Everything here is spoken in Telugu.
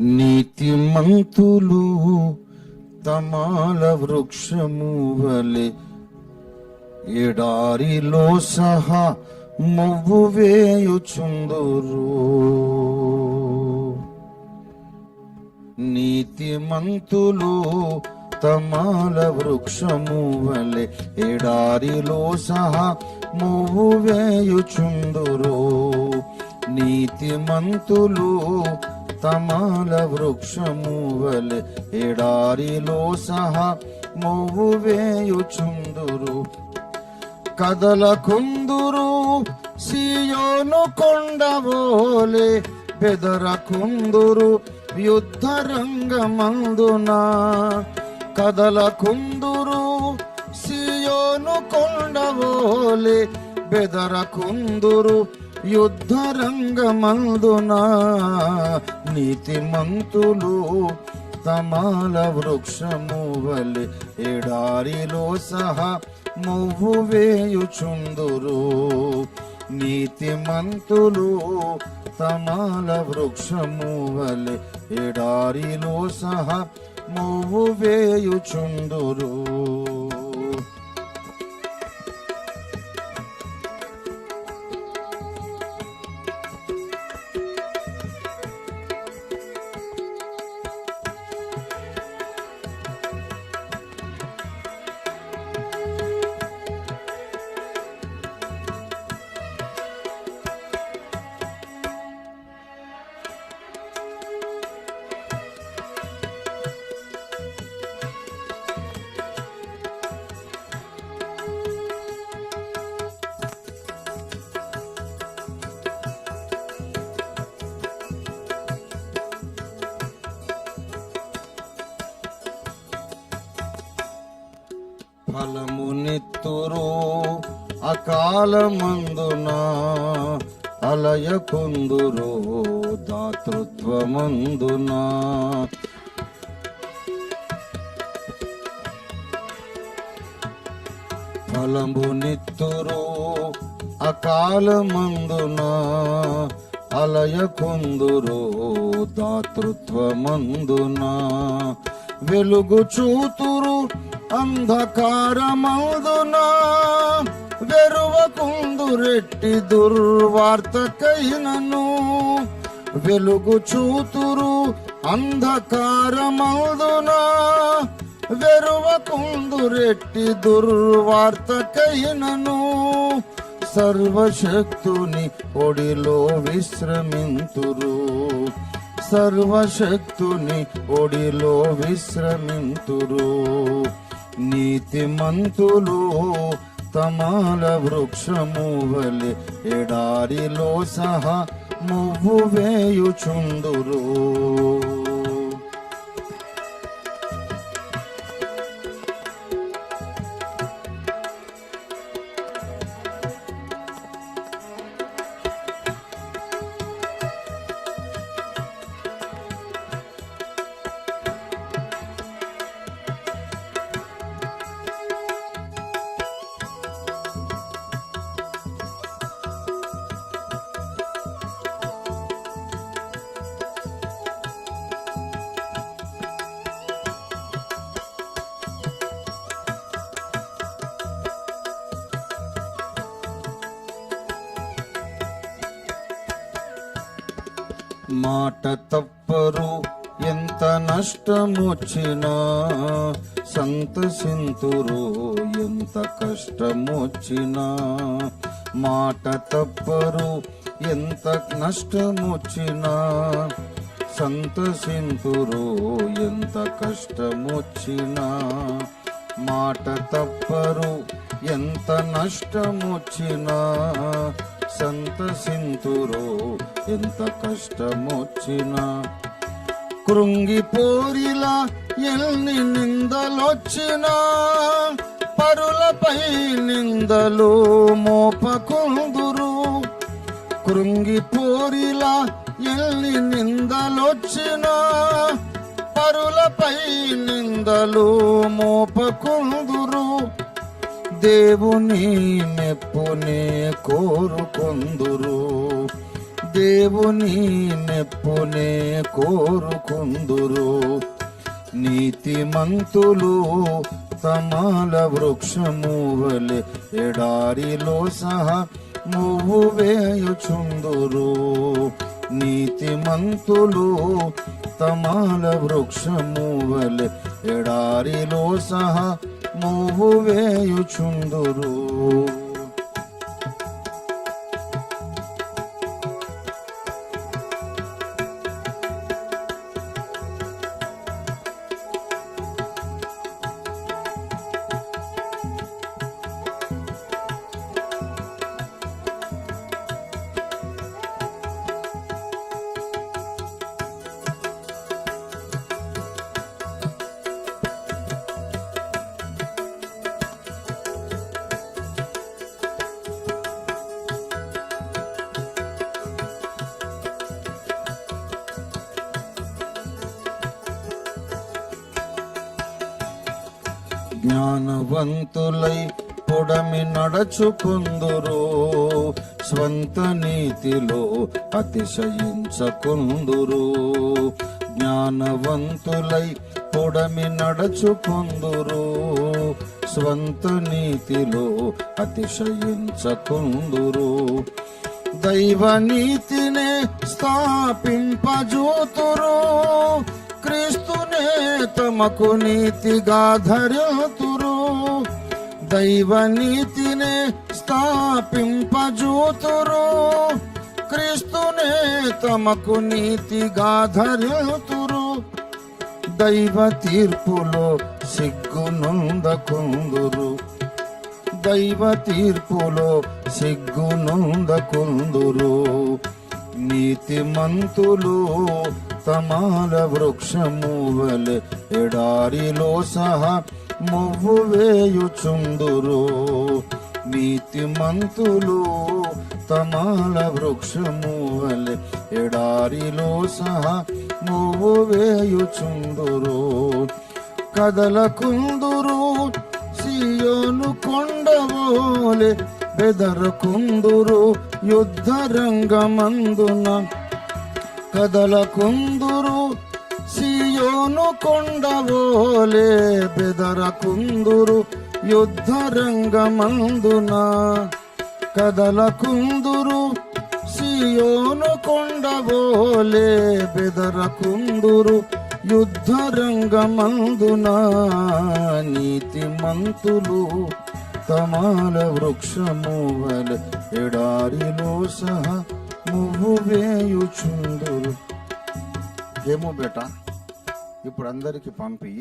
నీతిమంతులు తమాల వృక్షము వలె ఎడారిలో సహా మొవ్వు వేయుచుందురు. నీతిమంతులు తమాల వృక్షము వలె ఎడారిలో సహా మొవ్వు వేయుచుందురు. నీతిమంతులు తమాల వృక్షము వలె ఎడారిలో సహా మొవ్వు వేయుచుందురు. కదల కుందురు సియోను కొండవోలే బెదర కుందురు యుద్ధ రంగమందున. కదల కుందురు సియోను కొండవోలే బెదర కుందురు యుద్ధ రంగమందున నీతిమంతులు తమాల వృక్షము వలె ఎడారిలో సహా మువ్వు వేయుచుందురు. నీతిమంతులు తమాల వృక్షము వలె ఎడారిలో సహా మువ్వు వేయుచుందురు. ఫలమునిత్తురు అకాలమందున అలయకుందురు దాతృత్వమందున. ఫలమునిత్తురు అకాలమందున అలయకుందురు దాతృత్వమందున. వెలుగు చూతురు అంధకారమందునా వెరువకుందు రెట్టి దుర్వార్తకైనను వెలుగు చూతురు అంధకారమందునా వెరువకుందు రెట్టి దుర్వార్తకైనను సర్వశక్తుని ఒడిలో విశ్రమింతురు. సర్వశక్తుని ఒడిలో విశ్రమింతురు. నీతిమంతులు తమాల వృక్షము వలె ఎడారిలో సహా మువ్వు వేయుచుందురు. మాట తప్పరు. ఎంత నష్టమొచ్చినా సంతసింతురు ఎంత కష్టమొచ్చినా మాట తప్పరు. ఎంత నష్టమొచ్చినా సంతసింతురు ఎంత కష్టమొచ్చినా మాట తప్పరు. ఎంత నష్టమొచ్చినా సంతసింతురో ఎంత కష్టమొచ్చినా. కృంగిపోరిలా ఎన్ని నిందలొచ్చినా. పరులపై నిందలు మోపకుందురు. కృంగిపోరిలా ఎన్ని నిందలొచ్చినా. పరులపై నిందలు మోపకుందురు. దేవుని మెప్పునే కోరుకుందురు. దేవుని నెప్పునే కోరుకుందురు. నీతిమంతులు తమాల వృక్షము వలె ఎడారిలో సహా మువ్వు వేయుచుందురు. నీతిమంతులు తమాల వృక్షము వలె ఎడారిలో సహా మువ్వు వేయుచుందురు జ్ఞానవంతులై పొడమి నడచుకుందురు. స్వంత నీతిలో అతిశయించకుందురు. జ్ఞానవంతులై పొడమి నడచుకుందురు. స్వంత నీతిలో అతిశయించకుందురు. దైవ నీతినే స్థాపింపజూతురు. క్రీస్తునే తమకు నీతిగా ధరుతురు దైవ నీతిని స్థాపింపజూతురు. క్రీస్తునే తమకు నీతిగా ధరుతురు దైవ తీర్పులో సిగ్గునుందకుందురు దైవ తీర్పులో సిగ్గునుందకుందురు నీతిమంతులు తమాల వృక్షము వలె ఎడారిలో సహా మువ్వు వేయుచుందురు. నీతిమంతులు తమాల వృక్షము వలె ఎడారిలో సహా మువ్వు వేయుచుందురు. కదలకుందురు సియోను కొండవోలే బెదరకుందురు యుద్ధ రంగమందున కదలకుందురు సియోను కొండవోలే బెదరకుందురు యుద్ధ రంగమందున కదలకుందురు సియోను కొండవోలే బెదరకుందురు యుద్ధ రంగమందున నీతిమంతులు తమాల వృక్షము వల ఎడారిలో సహా మువ్వు వేయుచుందురు. ఏమో బేట ఇప్పుడు అందరికి పంపి.